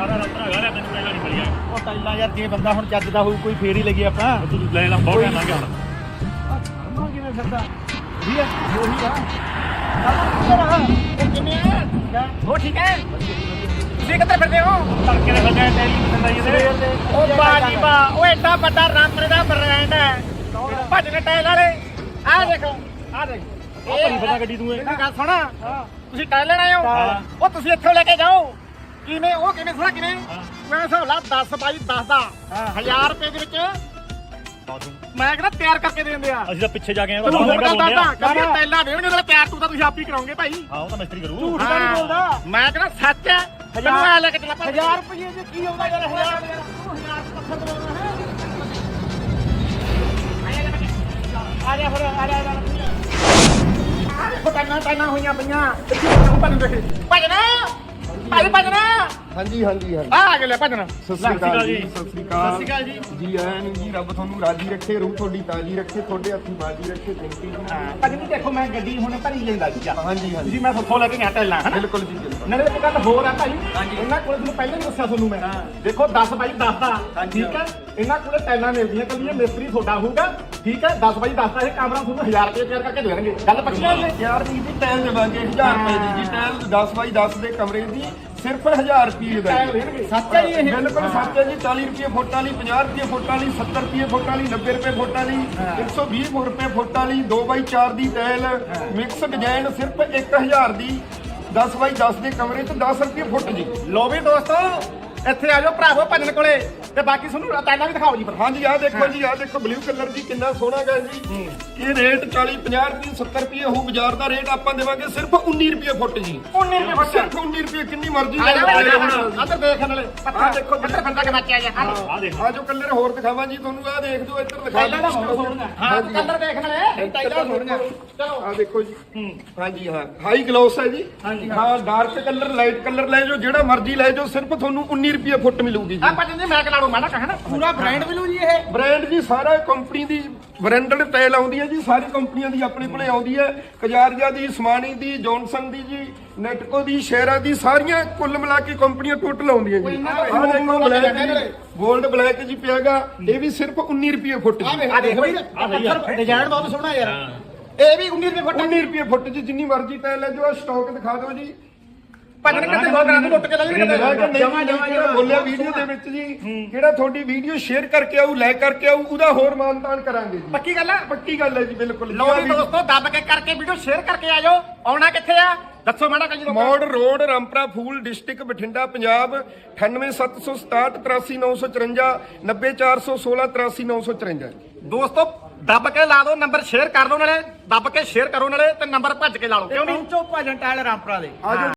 ਸਾਰਾ ਰੰਤਰਾ ਹੈਗਾ ਰਿਹਾ ਤੈਨੂੰ ਪਹਿਲਾਂ ਨਹੀਂ। ਮਿਲਿਆ ਉਹ ਟਾਈਲਾਂ ਯਾਰ ਜੇ ਬੰਦਾ ਹੁਣ ਚੱਜ ਦਾ ਹੋਊ ਕੋਈ ਫੇਰ ਹੀ ਲੱਗੀ ਆਪਾਂ। ਤੂੰ ਲੈ ਲਾ ਬਹੁਤ ਟਾਈਮ ਲੰਘ ਗਿਆ। ਹੁਣ ਮਾਂ ਕਿਵੇਂ ਫਿਰਦਾ? ਵੀ ਆ। ਉਹੀ ਆ ਉਹ ਕਿਵੇਂ ਆ? ਹੋ ਠੀਕ ਹੈ? ਤੁਸੀਂ ਕਿੱਧਰ ਫਿਰਦੇ ਹੋ? ਤੜਕੇ ਦੇ ਬੰਦੇ ਤੇਰੀ ਪਸੰਦ ਆਈ ਇਹਦੇ ਉਹ ਬਾਜੀ ਬਾ ਉਹ ਐਡਾ ਵੱਡਾ ਰਾਮਪੁਰੇ ਦਾ ਬ੍ਰਾਂਡ ਹੈ। ਭਜਨ ਟਾਇਲ ਵਾਲੇ। ਆਹ ਦੇਖੋ ਆਹ ਦੇਖ। ਆ ਭਰੀ ਫਿਰਦਾ ਗੱਡੀ ਤੂੰ ਇਹ ਇਹ ਗੱਲ ਸੁਣ। ਤੁਸੀਂ ਟਾਇਲ ਲੈਣ ਆਏ ਹਾਂ। ਉਹ ਤੁਸੀਂ ਇੱਥੋਂ ਲੈ ਕੇ ਜਾਓ। ਕਿਵੇਂ ਉਹ ਕਿਵੇਂ ਸੁਣਾ ਕਿਵੇਂ? ਹਾਂ। ਮੈਂ ਹਿਸਾਬ ਲਾ 10 ਬਾਈ 10 ਦਾ। 1000 ਰੁਪਏ ਦੇ ਵਿੱਚ ਮੈਂ ਕਹਿੰਦਾ ਤਿਆਰ ਕਰਕੇ ਦੇ ਦਿੰਦੇ ਆ। ਅਸੀਂ ਤਾਂ ਪਿੱਛੇ ਜਾ ਕੇ ਆਏ ਤੈਨੂੰ ਤਾਂ ਹੋਰ ਮਹਿੰਗਾ ਗੱਲ ਬੋਲਦੇ ਦੱਸਦਾ ਆ ਕਹਿੰਦੇ ਟਾਇਲਾਂ ਦੇਣਗੇ ਤਾਂ ਤਿਆਰ ਤੂੰ ਤਾਂ ਤੁਸੀਂ ਆਪ ਹੀ ਕਰਾਉਂਗੇ ਭਾਈ। ਹਾਂ ਉਹ ਤਾਂ ਮਿਸਤਰੀ ਕਰੂ। ਝੂਠ ਤਾਂ ਨਹੀਂ ਬੋਲਦਾ। ਮੈਂ ਕਹਿੰਦਾ ਸੱਚ ਹੈ। ਤੈਨੂੰ ਐ ਲੈ ਕੇ ਚੱਲਾ ਭਾਈ 1000 ਰੁਪਏ ਦੇ ਕੀ ਆਉਂਦਾ ਯਾਰ 1000 ਆ ਜਾ ਫਿਰ ਆ ਜਾ ਆ ਜਾ। ਫਟਾਣਾ ਟਾਈਆਂ ਹੋਈਆਂ ਪਈਆਂ। ਭਜਨ। ਭਾਈ ਭਜਨ। ਹਾਂਜੀ ਹਾਂਜੀ ਹਾਂਜੀ। ਆ ਆ ਗਿਆ ਲੈ ਭਜਨ। ਸਤਿ ਸ੍ਰੀ ਅਕਾਲ ਜੀ। ਜੀ। ਸਤਿ ਸ੍ਰੀ ਅਕਾਲ। ਸਤਿ ਸ਼੍ਰੀ ਅਕਾਲ ਜੀ। ਜੀ ਆਇਆਂ ਨੂੰ ਜੀ ਰੱਬ ਤੁਹਾਨੂੰ ਰਾਜੀ ਰੱਖੇ ਰੂਹ ਤੁਹਾਡੀ ਤਾਜੀ ਰੱਖੇ ਤੁਹਾਡੇ ਹੱਥੀ ਬਾਜੀ ਰੱਖੇ ਥੈਂਕ ਯੂ ਭਜਨ ਜੀ ਦੇਖੋ ਮੈਂ ਗੱਡੀ ਹੁਣ ਭਰੀ ਲੈਂਦਾ ਜੀ ਹਾਂਜੀ ਹਾਂਜੀ। ਤੁਸੀਂ ਮੈਂ ਸੱਥੋਂ ਲੈ ਕੇ ਗਿਆ ਟੈਲਾਂ ਹਨਾ? ਬਿਲਕੁਲ ਜੀ ਬਿਲਕੁਲ। ਨਾਲੇ ਇੱਕ ਗੱਲ ਹੋਰ ਆ ਭਾਈ ਇਹਨਾਂ ਕੋਲ ਤੁਹਾਨੂੰ ਪਹਿਲਾਂ ਹੀ ਦੱਸਿਆ ਤੁਹਾਨੂੰ ਮੈਂ। ਦੇਖੋ 10 ਬਾਈ 10 ਦਾ ਠੀਕ ਹੈ। ਇਹਨਾਂ ਕੋਲੇ ਟੈਲਾਂ ਮਿਲਦੀਆਂ ਕੱਲੀਆਂ ਮਿਸਤਰੀ ਤੁਹਾਡਾ ਹੋਊਗਾ ਠੀਕ ਹੈ 10 ਬਾਈ 10 ਦਾ ਇਹ ਕਮਰਾ ਤੁਹਾਨੂੰ 1000 ਰੁਪਏ ਤਿਆਰ ਕਰਕੇ ਦੇ ਦੇਣਗੇ। ਗੱਲ ਪੱਕੀ ਹੈ ਜੀ ਯਾਰ ਜੀ ਦੀ ਟਾਈਲ ਦੇਵਾਂਗੇ 1000 ਰੁਪਏ ਦੀ ਜੀ। ਟਾਈਲ 10 ਬਾਈ 10 ਦੇ ਕਮਰੇ ਦੀ ਸਿਰਫ 1000 ਰੁਪਏ ਦੇਣਗੇ ਸੱਚ ਹੈ ਜੀ ਇਹ। ਬਿਲਕੁਲ ਸੱਚ ਹੈ ਜੀ 40 ਰੁਪਏ ਫੁੱਟ ਵਾਲੀ 50 ਰੁਪਏ ਫੁੱਟ ਵਾਲੀ 70 ਰੁਪਏ ਫੁੱਟ ਵਾਲੀ 90 ਰੁਪਏ ਫੁੱਟ ਵਾਲੀ 120 ਰੁਪਏ ਫੁੱਟ ਵਾਲੀ 2 ਬਾਈ 4 ਦੀ ਟਾਈਲ ਮਿਕਸ ਡਿਜ਼ਾਈਨ ਸਿਰਫ 1000 ਦੀ 10 ਬਾਈ 10 ਦੇ ਕਮਰੇ ਤੇ 10 ਰੁਪਏ ਫੁੱਟ ਜੀ। ਲੋ ਵੀ ਦੋਸਤੋ ਇੱਥੇ ਆ ਜਾਓ ਭਰਾਵੋ ਭਜਨ ਕੋਲੇ। ਤੇ ਬਾਕੀ ਤੁਹਾਨੂੰ ਟੈਲਾਂ ਵੀ ਦਿਖਾਓ ਜੀ ਫਿਰ। ਹਾਂਜੀ ਆਹ ਦੇਖੋ ਜੀ ਆਹ ਦੇਖੋ ਬਲੂ ਕਲਰ ਜੀ ਕਿੰਨਾ ਸੋਹਣਾ ਗਾ ਜੀ। ਇਹ ਰੇਟ 40 50 ਰੁਪਏ 70 ਰੁਪਏ ਹੋਊ ਬਾਜ਼ਾਰ ਦਾ ਰੇਟ ਆਪਾਂ ਦੇਵਾਂਗੇ ਸਿਰਫ 19 ਰੁਪਏ ਫੁੱਟ ਜੀ। 19 ਰੁਪਏ ਫੁੱਟ। ਸਿਰਫ 19 ਰੁਪਏ ਕਿੰਨੀ ਮਰਜ਼ੀ ਲੈ ਲਓ। ਹੁਣ ਅੰਦਰ ਦੇਖ ਨਾਲੇ ਆਹ ਦੇਖੋ ਕਿੱਧਰ ਬੰਦਾ ਕੇ ਬੱਚਿਆ ਜਾ ਆ ਦੇਖ। ਆ ਜੋ ਕਲਰ ਹੋਰ ਦਿਖਾਵਾਂ ਜੀ ਤੁਹਾਨੂੰ ਆਹ ਦੇਖ ਦਿਓ ਇੱਧਰ ਦਿਖਾ ਟੈਲਾਂ ਦਾ ਬਹੁਤ ਸੋਹਣਾ ਹਾਂ ਕਲਰ ਦੇਖ ਨਾਲੇ ਟੈਲਾਂ ਸੋਹਣੀਆਂ ਚਲੋ ਆ ਦੇਖੋ ਜੀ। ਹਾਂਜੀ ਹਾਂ। ਹਾਈ ਗਲੋਸ ਹੈ ਜੀ। ਹਾਂ। ਡਾਰਕ ਕਲਰ ਲਾਈਟ ਕਲਰ ਲੈ ਜਾਓ ਜਿਹੜਾ ਮਰਜ਼ੀ ਲੈ ਜਾਓ ਸਿਰਫ ਤੁਹਾਨੂੰ 19 ਰੁਪਏ ਫੁੱਟ ਮਿਲੂਗੀ ਜੀ। ਆ ਭਜਨ ਜੀ ਮੈਂ ਕਲਾ ਲੂ ਮੈਂ ਨਾ ਕਹਾਂ ਨਾ ਪੂਰਾ ਬ੍ਰਾਂਡ ਮਿਲੂ ਜੀ ਇਹ। ਬ੍ਰਾਂਡ ਜੀ ਸਾਰਾ ਕੰਪਨੀ ਦੀ ਬ੍ਰਾਂਡਡ ਟਾਇਲ ਆਉਂਦੀ ਹੈ ਜੀ ਸਾਰੀ ਕੰਪਨੀਆਂ ਦੀ ਆਪਣੇ ਕੋਲੇ ਆਉਂਦੀ ਹੈ। ਕਜਾਰੀਆ ਦੀ ਸਮਾਨੀ ਦੀ ਜੌਨਸਨ ਦੀ ਜੀ ਨੈਟਕੋ ਦੀ ਸ਼ੇਰਾ ਦੀ ਸਾਰੀਆਂ ਕੁੱਲ ਮਿਲਾ ਕੇ ਕੰਪਨੀਆਂ ਟੋਟਲ ਆਉਂਦੀਆਂ ਜੀ। ਆਹ ਦੇਖੋ ਬਲੈਕ ਜੀ 골ਡ ਬਲੈਕ ਜੀ ਪਿਆਗਾ ਇਹ ਵੀ ਸਿਰਫ 19 ਰੁਪਏ ਫੁੱਟ ਜੀ। ਆ ਦੇਖ ਬਈ ਡਿਜ਼ਾਈਨ ਬਹੁਤ ਸੋਹਣਾ ਯਾਰ। ਇਹ ਵੀ 19 ਰੁਪਏ ਫੁੱਟ 19 ਰੁਪਏ ਫੁੱਟ ਜੀ ਜਿੰਨੀ ਮਰਜ਼ੀ ਟਾਇਲ ਹੈ ਜੋ ਸਟਾਕ ਦਿਖਾ ਦਿਓ ਜੀ। ਭਜਨ ਕਿਤੇ ਹੋ ਗਰਾਂ ਨੂੰ ਲੁੱਟ ਕੇ ਲੈ ਜਾਣਗੇ ਜਮਾ ਜਮਾ ਬੋਲਿਆ ਵੀਡੀਓ ਦੇ ਵਿੱਚ ਜੀ ਜਿਹੜਾ ਤੁਹਾਡੀ ਵੀਡੀਓ ਸ਼ੇਅਰ ਕਰਕੇ ਆਊ ਲਾਈਕ ਕਰਕੇ ਆਊ ਉਹਦਾ ਹੋਰ ਮਾਨਤਾਨ ਕਰਾਂਗੇ ਜੀ। ਪੱਕੀ ਗੱਲ ਆ? ਪੱਕੀ ਗੱਲ ਹੈ ਜੀ ਬਿਲਕੁਲ। ਲੋ ਵੀ ਦੋਸਤੋ ਦੱਬ ਕੇ ਕਰਕੇ ਵੀਡੀਓ ਸ਼ੇਅਰ ਕਰਕੇ ਆ ਜਾਓ ਆਉਣਾ ਕਿੱਥੇ ਆ? ਦੱਸੋ ਮਾੜਾ ਕਾ ਜੀ ਲੋਕਾਂ ਮੋੜ ਰੋਡ ਰਾਮਪਰਾ ਫੂਲ ਡਿਸਟ੍ਰਿਕਟ ਬਠਿੰਡਾ ਪੰਜਾਬ 98767 83954 90416 83954 ਦੋਸਤੋ ਦੱਬ ਕੇ ਲਾ ਦਿਓ ਨੰਬਰ ਸ਼ੇਅਰ ਕਰ ਦਿਓ ਨਾਲੇ। ਦੱਬ ਕੇ ਸ਼ੇਅਰ ਕਰੋ ਨਾਲੇ ਤੇ ਨੰਬਰ ਭੱਜ ਕੇ ਲਾ ਲਓ। ਕਿਉਂ ਨਹੀਂ ਪਹੁੰਚੋ ਭਜਨ ਟਾਇਲ ਰਾਮਪੁਰਾ ਦੇ। ਆਜੋ